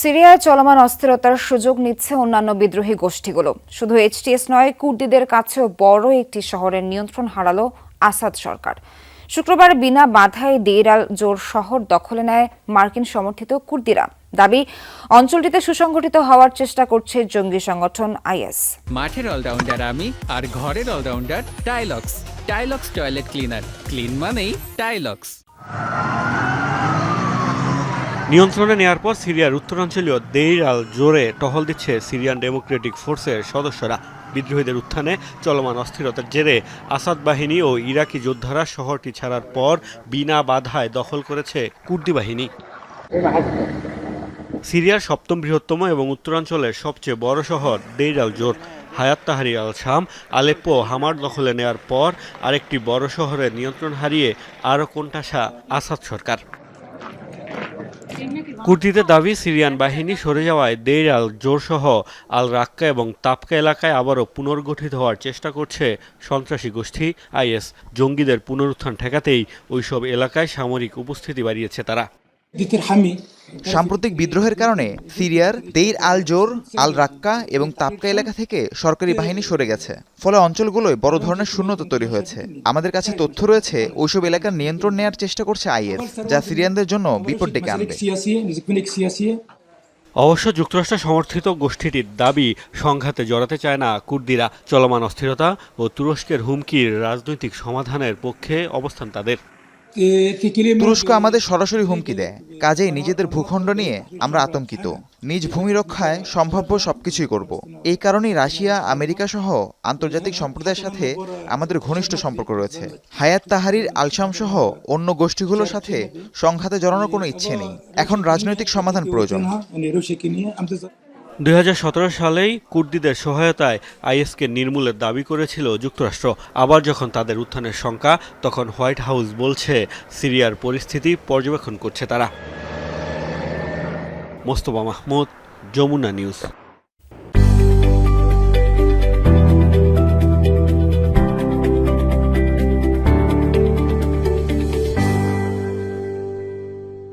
সিরিয়ায় চলমান অস্থিরতার সুযোগ নিচ্ছে অন্যান্য বিদ্রোহী গোষ্ঠীগুলো। শুধু এইচটিএস নয়, কুর্দিদের কাছেও বড় একটি শহরের নিয়ন্ত্রণ হারালো আসাদ সরকার। শুক্রবার বিনা বাধায় দেইর জোর শহর দখলে নেয় মার্কিন সমর্থিত কুর্দিরা। দাবি, অঞ্চলটিতে সুসংগঠিত হওয়ার চেষ্টা করছে জঙ্গি সংগঠন আইএস। মাঠের অলরাউন্ডার আমি আর ঘরের allrounder Tylox. Tylox toilet cleaner. Clean মানেই টাইলক্স। নিয়ন্ত্রণে নেয়ার পর সিরিয়ার উত্তরাঞ্চলীয় দেইর আল জোরে টহল দিচ্ছে সিরিয়ান ডেমোক্রেটিক ফোর্সের সদস্যরা। বিদ্রোহীদের উত্থানে চলমান অস্থিরতার জেরে আসাদ বাহিনী ও ইরাকি যোদ্ধারা শহরটি ছাড়ার পর বিনা বাধায় দখল করেছে কুর্দি বাহিনী। সিরিয়ার সপ্তম বৃহত্তম এবং উত্তরাঞ্চলের সবচেয়ে বড় শহর দেইর আল জোর। হায়াত তাহারি আল শাম, আলেপ্পো হামার দখলে নেয়ার পর আরেকটি বড় শহরের নিয়ন্ত্রণ হারিয়ে আরও কোণঠাসা আসাদ সরকার। কুর্দিদের দাবি, সিরিয়ান বাহিনী সরে যাওয়ায় দেইর আল জোরসহ আল রাক্কা এবং তাপকা এলাকায় আবারও পুনর্গঠিত হওয়ার চেষ্টা করছে সন্ত্রাসী গোষ্ঠী। আইএস জঙ্গিদের পুনরুত্থান ঠেকাতেই ওইসব এলাকায় সামরিক উপস্থিতি বাড়িয়েছে তারা। সাম্প্রতিক বিদ্রোহের কারণে সিরিয়ার তেইর আল জোর আল রাক্কা এবং তাপকা এলাকা থেকে সরকারি বাহিনী সরে গেছে। ফলে অঞ্চলগুলোয় বড় ধরনের শূন্যতা তৈরি হয়েছে। আমাদের কাছে তথ্য রয়েছে ওইসব এলাকার নিয়ন্ত্রণ নেয়ার চেষ্টা করছে আইএস যা সিরিয়ানদের জন্য বিপদ ডেকে আনবে। অবশ্য যুক্তরাষ্ট্র সমর্থিত গোষ্ঠীটির দাবি সংঘাতে জড়াতে চায় না কুর্দিরা। চলমান অস্থিরতা ও তুরস্কের হুমকির রাজনৈতিক সমাধানের পক্ষে অবস্থান তাদের। তুরস্ক আমাদের সরাসরি হুমকি দেয়। কাজেই নিজেদের ভূখণ্ড নিয়ে আমরা আতঙ্কিত। নিজ ভূমি রক্ষায় সম্ভাব্য সবকিছুই করব। এই কারণেই রাশিয়া আমেরিকা সহ আন্তর্জাতিক সম্প্রদায়ের সাথে আমাদের ঘনিষ্ঠ সম্পর্ক রয়েছে। হায়াত তাহারির আলসাম সহ অন্য গোষ্ঠীগুলোর সাথে সংঘাতে জড়ানোর কোনো ইচ্ছে নেই। এখন রাজনৈতিক সমাধান প্রয়োজন। দুই হাজার সতেরো সালেই কুর্দিদের সহায়তায় আইএসকে নির্মূলের দাবি করেছিল যুক্তরাষ্ট্র। আবার যখন তাদের উত্থানের শঙ্কা, তখন হোয়াইট হাউস বলছে সিরিয়ার পরিস্থিতি পর্যবেক্ষণ করছে তারা। মোস্তফা মাহমুদ, যমুনা নিউজ।